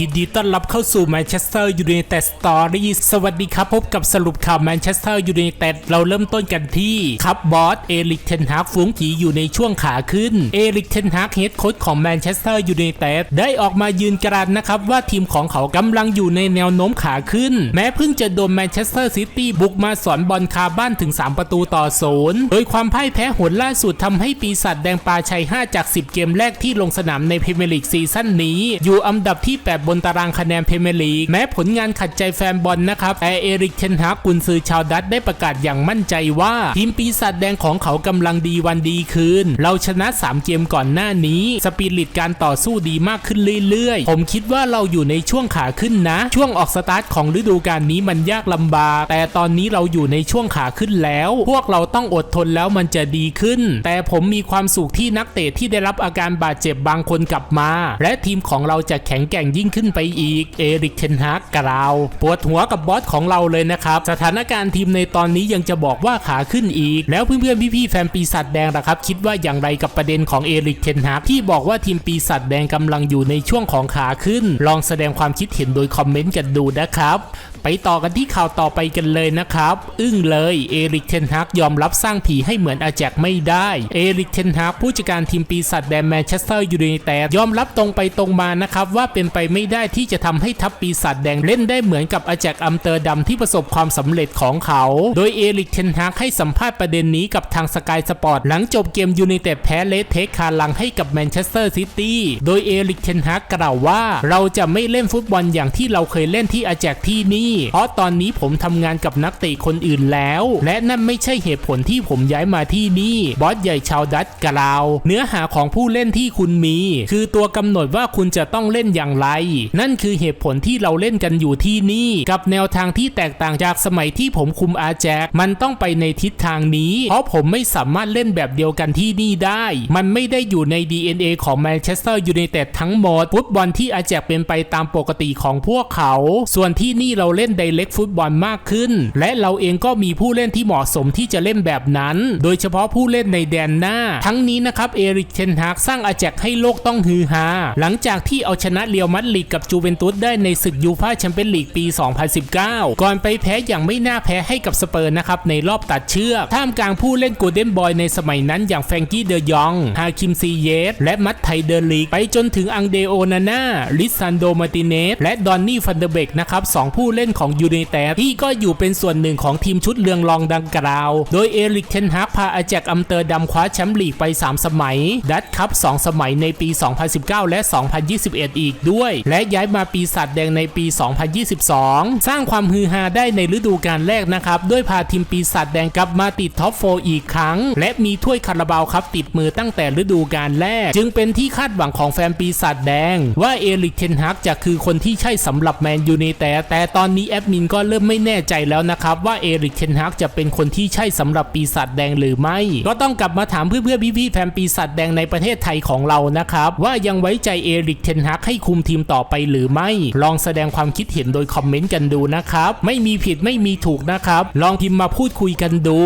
ยินดีต้อนรับเข้าสู่แมนเชสเตอร์ยูไนเต็ดสตอรี่สวัสดีครับ พบกับสรุปข่าวแมนเชสเตอร์ยูไนเต็ดเราเริ่มต้นกันที่ครับบอสเอริกเทนฮากฟุ้งผีอยู่ในช่วงขาขึ้น เอริกเทนฮากเฮดโค้ชของแมนเชสเตอร์ยูไนเต็ดได้ออกมายืนกรานนะครับว่าทีมของเขากำลังอยู่ในแนวโน้มขาขึ้น แม้เพิ่งจะโดนแมนเชสเตอร์ซิตี้บุกมาสอนบอลคาบ้านถึง 3 ประตูต่อศูนย์โดยความพ่ายแพ้หนล่าสุดทำให้ปีศาจแดงปลาชัย 5 จาก 10 เกมแรกที่ลงสนามในพรีเมียร์ลีกซีซั่นนี้ อยู่อันดับที่ 8บนตารางคะแนนเพเมลีกแม้ผลงานขัดใจแฟนบอลนะครับแต่เอริกเทนฮากกุนซือชาวดัตได้ประกาศอย่างมั่นใจว่า ทีมปีศาจแดงของเขากำลังดีวันดีคืน เราชนะ 3 เกมก่อนหน้านี้ สปิริตการต่อสู้ดีมากขึ้นเรื่อยๆ ผมคิดว่าเราอยู่ในช่วงขาขึ้นนะ ช่วงออกสตาร์ทของฤดูกาลนี้มันยากลำบาก แต่ตอนนี้เราอยู่ในช่วงขาขึ้นแล้ว พวกเราต้องอดทนแล้วมันจะดีขึ้น แต่ผมมีความสุขที่นักเตะที่ได้รับอาการบาดเจ็บบางคนกลับมา และทีมของเราจะแข็งแกร่งยิ่งขึ้นึ้นไปอีก เอริกเทนฮากกล่าว ปวดหัวกับบอสของเราเลยนะครับ สถานการณ์ทีมในตอนนี้ยังจะบอกว่าขาขึ้นอีก แล้วเพื่อนๆพี่ๆแฟนปีศาจแดงล่ะครับ คิดว่าอย่างไรกับประเด็นของเอริกเทนฮากที่บอกว่าทีมปีศาจแดงกำลังอยู่ในช่วงของขาขึ้น ลองแสดงความคิดเห็นโดยคอมเมนต์กันดูนะครับ ไปต่อกันที่ข่าวต่อไปกันเลยนะครับ อึ้งเลยเอริกเทนฮากยอมรับสร้างผีให้เหมือนอาแจกไม่ได้เอริกเทนฮากผู้จัดการทีมปีศาจแดงแมนเชสเตอร์ยูไนเต็ดยอมรับตรงไปตรงมานะครับว่าเป็นไปไม่ได้ที่จะทำให้ทัพปีศาจแดงเล่นได้เหมือนกับอาแจกอัมเตอร์ดัมที่ประสบความสำเร็จของเขา โดยเอริกเทนฮากให้สัมภาษณ์ประเด็นนี้กับทางสกายสปอร์ตหลังจบเกมยูไนเต็ดแพ้เลสเทคคาลังให้กับแมนเชสเตอร์ซิตี้โดยเอริกเทนฮากกล่าวว่า เราจะไม่เล่นฟุตบอลอย่างที่เราเคยเล่นที่อาแจกที่นี่เพราะตอนนี้ผมทำงานกับนักเตะคนอื่นแล้ว และนั่นไม่ใช่เหตุผลที่ผมย้ายมาที่นี่บอสใหญ่ชาวดัตกล่าว เนื้อหาของผู้เล่นที่คุณมี คือตัวกำหนดว่าคุณจะต้องเล่นอย่างไร นั่นคือเหตุผลที่เราเล่นกันอยู่ที่นี่ กับแนวทางที่แตกต่างจากสมัยที่ผมคุมอาแจกมันต้องไปในทิศทางนี้ เพราะผมไม่สามารถเล่นแบบเดียวกันที่นี่ได้ มันไม่ได้อยู่ใน DNA ของแมนเชสเตอร์ยูไนเต็ดทั้งหมดฟุตบอลที่อาแจกเป็นไปตามปกติของพวกเขา ส่วนที่นี่เราเล่นไดเ c กฟุตบอลมากขึ้น และเราเองก็มีผู้เล่นที่เหมาะสมที่จะเล่นแบบนั้น โดยเฉพาะผู้เล่นในแดนหน้า ทั้งนี้นะครับเอริกเทนฮากสร้างอาแจกให้โลกต้องฮือฮาหลังจากที่เอาชนะเรียวมัดริดกับจูเวนตุสได้ในศึกยูฟ่าแชมเปี้ยนลีกปี 2019 ก่อนไปแพ้อย่างไม่น่าแพ้ให้กับสเปอร์นะครับในรอบตัดเชือกท่ามกลางผู้เล่นโกลเด้นบอยในสมัยนั้นอย่างแฟรงกี้เดยองฮาคิมซีเยสและมัตไทเดอร์ลีกไปจนถึงอังเดโอนาน่าลิซันโดมาติเนสและดอนนี่ฟันเดเบกนะครับสองผู้เล่นของยูไนเต็ดที่ก็อยู่เป็นส่วนหนึ่งของทีมชุดเรืองรองดังกล่าว โดยเอริกเทนฮากพาอาแจกอัมเตอร์ดัมคว้าแชมป์ลีกไป 3 สมัย ดัตคัพ2สมัยในปี 2019 และ 2021 อีกด้วย และย้ายมาปีศาจแดงในปี 2022 สร้างความฮือฮาได้ในฤดูกาลแรกนะครับด้วยพาทีมปีศาจแดงกลับมาติดท็อปโฟอีกครั้ง และมีถ้วยคาราบาวครับติดมือตั้งแต่ฤดูกาลแรก จึงเป็นที่คาดหวังของแฟนปีศาจแดง ว่าเอริกเทนฮากจะคือคนที่ใช่สำหรับแมนยูไนเต็ดแต่ตอนนี้แอดมินก็เริ่มไม่แน่ใจแล้วนะครับว่าเอริกเทนฮากจะเป็นคนที่ใช่สำหรับปีศาจแดงหรือไม่ ก็ต้องกลับมาถามเพื่อนๆพี่ๆแฟนปีศาจแดงในประเทศไทยของเรานะครับว่ายังไว้ใจเอริกเทนฮากให้คุมทีมต่อไปหรือไม่ ลองแสดงความคิดเห็นโดยคอมเมนต์กันดูนะครับไม่มีผิดไม่มีถูกนะครับ ลองพิมพ์มาพูดคุยกันดู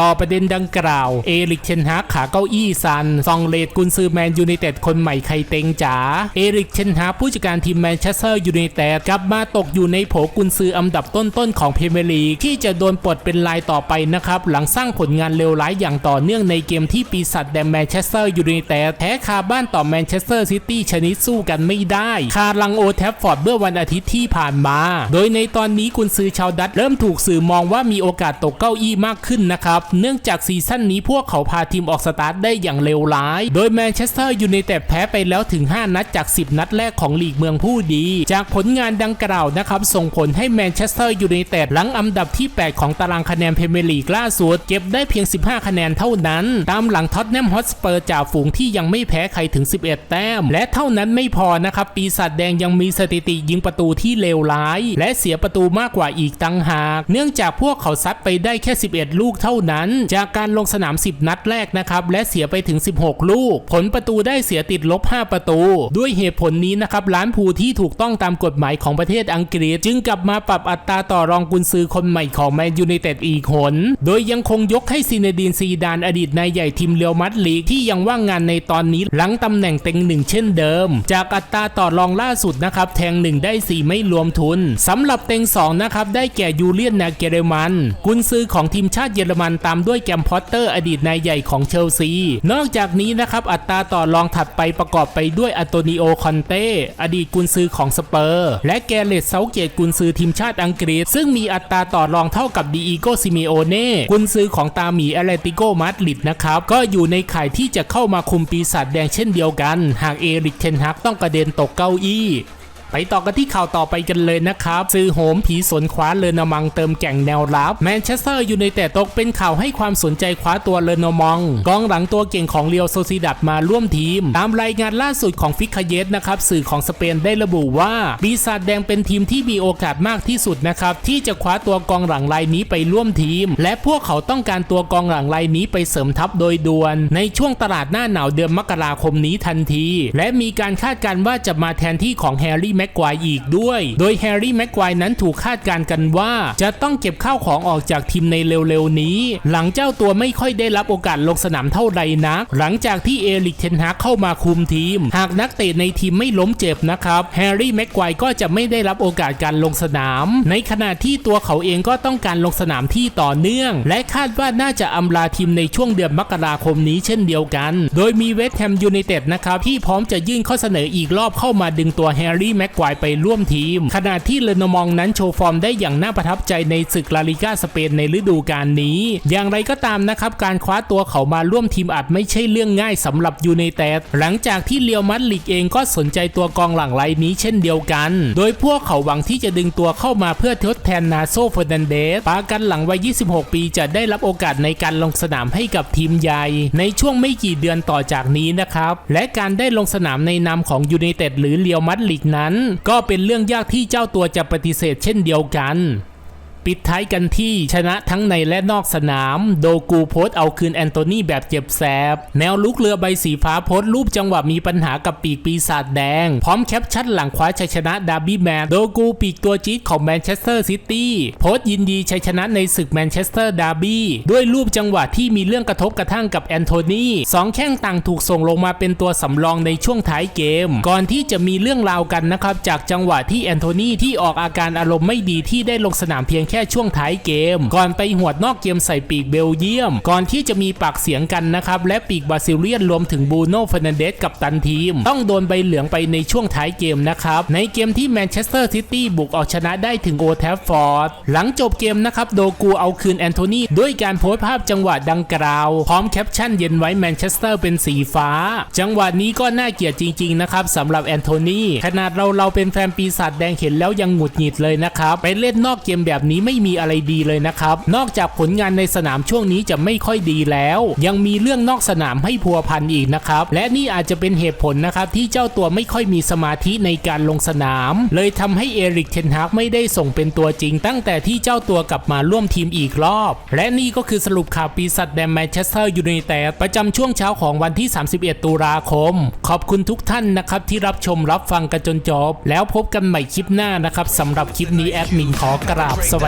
ต่อประเด็นดังกล่าวเอริกเทนฮากขาเก้าอี้ซันซองเลดกุนซือแมนยูไนเต็ดคนใหม่ใครเต็งจ๋าเอริกเทนฮากผู้จัดการทีมแมนเชสเตอร์ยูไนเต็ดกลับมาตกอยู่ในโผกุนซืออันดับต้นๆของพรีเมียร์ลีกที่จะโดนปลดเป็นรายต่อไปนะครับ หลังสร้างผลงานเลวร้ายอย่างต่อเนื่องในเกมที่ปีศาจแดงแมนเชสเตอร์ยูไนเต็ดแพ้คาบ้านต่อแมนเชสเตอร์ซิตี้ชนิดสู้กันไม่ได้ คาลังโอแทฟฟอร์ดเมื่อวันอาทิตย์ที่ผ่านมา โดยในตอนนี้กุนซือชาวดัตเริ่มถูกสื่อมองว่ามีโอกาสตกเก้าอี้มากขึ้นนะครับเนื่องจากซีซั่นนี้พวกเขาพาทีมออกสตาร์ทได้อย่างเลวร้าย โดยแมนเชสเตอร์ยูไนเต็ดแพ้ไปแล้วถึง 5 นัดจาก 10 นัดแรกของลีกเมืองผู้ดี จากผลงานดังกล่าวนะครับส่งผลให้แมนเชสเตอร์ยูไนเต็ดหลังอันดับที่ 8 ของตารางคะแนนพรีเมียร์ลีกล่าสุด เก็บได้เพียง 15 คะแนนเท่านั้น ตามหลังท็อตแนมฮอตสเปอร์จ่าฝูงที่ยังไม่แพ้ใครถึง 11 แต้ม และเท่านั้นไม่พอนะครับ ปีศาจแดงยังมีสถิติยิงประตูที่เลวร้าย และเสียประตูมากกว่าอีกตั้งหาก เนื่องจากพวกเขาซัดไปได้แค่ 11 ลูกเท่านั้น จากการลงสนาม 10 นัดแรกนะครับและเสียไปถึง 16 ลูก ผลประตูได้เสียติดลบ 5 ประตู ด้วยเหตุผลนี้นะครับร้านผูที่ถูกต้องตามกฎหมายของประเทศอังกฤษ จึงกลับมาปรับอัตราต่อรองกุนซือคนใหม่ของแมนยูไนเต็ดอีกหนโดยยังคงยกให้ซีเนดีนซีดานอดีตนายใหญ่ทีมเรียวมัดลีกที่ยังว่างงานในตอนนี้หลังตำแหน่งเต็งหนึ่งเช่นเดิม จากอัตราต่อรองล่าสุดนะครับแทงหนึ่งได้ 4 ไม่รวมทุนสำหรับเต็ง2นะครับได้แก่ยูเลียนนาเกเรมัน กุนซือของทีมชาติเยอรมันตามด้วยแกมพอตเตอร์ อดีตนายใหญ่ของเชลซี นอกจากนี้นะครับอัตราต่อรองถัดไปประกอบไปด้วยอัตโตนิโอคอนเต้อดีตกุนซือของสเปอร์ และแกเรตเซาเกตกุนซือทีมชาติอังกฤษ ซึ่งมีอัตราต่อรองเท่ากับดีอีโกซิเมโอเน่กุนซือของตาหมีแอตเลติโกมาดริดนะครับ ก็อยู่ในข่ายที่จะเข้ามาคุมปีศาจแดงเช่นเดียวกัน หากเอริกเทนฮักต้องกระเด็นตกเก้าอี้ ไปต่อกันที่ข่าวต่อไปกันเลยนะครับ ซื้อโหมผีสนคว้าเลนามังเติมแก่งแนวรับแมนเชสเตอร์ยูไนเต็ดตกเป็นข่าวให้ความสนใจคว้าตัวเลนามองกองหลังตัวเก่งของเรียวโซซิดัดมาร่วมทีม ตามรายงานล่าสุดของฟิกคเยสนะครับสื่อของสเปนได้ระบุว่าปีศาจแดงเป็นทีมที่มีโอกาสมากที่สุดนะครับที่จะคว้าตัวกองหลังรายนี้ไปร่วมทีม และพวกเขาต้องการตัวกองหลังรายนี้ไปเสริมทัพโดยด่วน ในช่วงตลาดหน้าหนาวเดือนมกราคมนี้ทันที และมีการคาดการณ์ว่าจะมาแทนที่ของแฮร์รี่แม็กควายอีกด้วย โดยแฮร์รี่แม็กควายนั้นถูกคาดการกันว่า จะต้องเก็บข้าวของออกจากทีมในเร็วๆนี้ หลังเจ้าตัวไม่ค่อยได้รับโอกาสลงสนามเท่าใดนัก หลังจากที่เอริกเทนฮากเข้ามาคุมทีม หากนักเตะในทีมไม่ล้มเจ็บนะครับแฮร์รี่แม็กควายก็จะไม่ได้รับโอกาสการลงสนาม ในขณะที่ตัวเขาเองก็ต้องการลงสนามที่ต่อเนื่อง และคาดว่าน่าจะอำลาทีมในช่วงเดือนมกราคมนี้เช่นเดียวกัน โดยมีเวสต์แฮมยูไนเต็ดนะครับที่พร้อมจะยื่นข้อเสนออีกรอบเข้ามาดึงตัวแฮร์รี่แม็กควายไปร่วมทีม ขณะที่เลนมองนั้นโชว์ฟอร์มได้อย่างน่าประทับใจในศึกลาลิกาสเปนในฤดูกาลนี้ อย่างไรก็ตามนะครับ การคว้าตัวเขามาร่วมทีมอาจไม่ใช่เรื่องง่ายสำหรับยูไนเต็ดหลังจากที่เรียวมัดลิกเองก็สนใจตัวกองหลังรายนี้เช่นเดียวกัน โดยพวกเขาหวังที่จะดึงตัวเข้ามาเพื่อทดแทนนาโซเฟอร์นันเดสปากันหลังวัย 26 ปีจะได้รับโอกาสในการลงสนามให้กับทีมใหญ่ ในช่วงไม่กี่เดือนต่อจากนี้นะครับ และการได้ลงสนามในนามของยูไนเต็ดหรือเรียวมัดลิกนั้นก็เป็นเรื่องยากที่เจ้าตัวจะปฏิเสธเช่นเดียวกัน ปิดท้ายกันที่ชนะทั้งในและนอกสนาม โดกูโพสเอาคืนแอนโทนีแบบเจ็บแสบ แนวลุกเรือใบสีฟ้าโพสรูปจังหวะมีปัญหากับปีกปีศาจแดง พร้อมแคปชั่นหลังคว้าชัยชนะดาร์บี้แมนโดกูปีกตัวจี๊ดของแมนเชสเตอร์ซิตี้โพสยินดีชัยชนะในศึกแมนเชสเตอร์ดาร์บี้ด้วยรูปจังหวะที่มีเรื่องกระทบกระทั่งกับแอนโทนีสองแข้งต่างถูกส่งลงมาเป็นตัวสำรองในช่วงท้ายเกม ก่อนที่จะมีเรื่องราวกันนะครับจากจังหวะที่แอนโทนีที่ออกอาการอารมณ์ไม่ดีที่ได้ลงสนามเพียงแค่ค่ช่วงท้ายเกม ก่อนไปหวดนอกเกมใส่ปีกเบลเยียม ก่อนที่จะมีปากเสียงกันนะครับ และปีกบราซิเลียนรวมถึงบูโน่ฟรนันเดสกับตันทีม ต้องโดนใบเหลืองไปในช่วงท้ายเกมนะครับ ในเกมที่แมนเชสเตอร์ซิตี้บุกเอาชนะได้ถึงโอแทฟฟอร์ด หลังจบเกมนะครับโดกูเอาคืนแอนโทนีด้วยการโพสภาพจังหวะดังกล่าว พร้อมแคปชั่นเย็นไว้แมนเชสเตอร์เป็นสีฟ้า จังหวะนี้ก็น่าเกลียดจริงๆนะครับสำหรับแอนโทนีขนาดเราเราเป็นแฟนปีศาจแดงเห็นแล้วยังหงุดหงิดเลยนะครับไปเล่นนอกเกมแบบนี้ไม่มีอะไรดีเลยนะครับ นอกจากผลงานในสนามช่วงนี้จะไม่ค่อยดีแล้ว ยังมีเรื่องนอกสนามให้พัวพันอีกนะครับ และนี่อาจจะเป็นเหตุผลนะครับ ที่เจ้าตัวไม่ค่อยมีสมาธิในการลงสนาม เลยทำให้เอริกเทนฮากไม่ได้ส่งเป็นตัวจริง ตั้งแต่ที่เจ้าตัวกลับมาร่วมทีมอีกรอบ และนี่ก็คือสรุปข่าวปีศาจแดงแมนเชสเตอร์ยูไนเต็ดประจำช่วงเช้าของวันที่ 31 ตุลาคม ขอบคุณทุกท่านนะครับที่รับชมรับฟังกันจนจบแล้วพบกันใหม่คลิปหน้านะครับสำหรับคลิปนี้แอดมินขอกราบสวั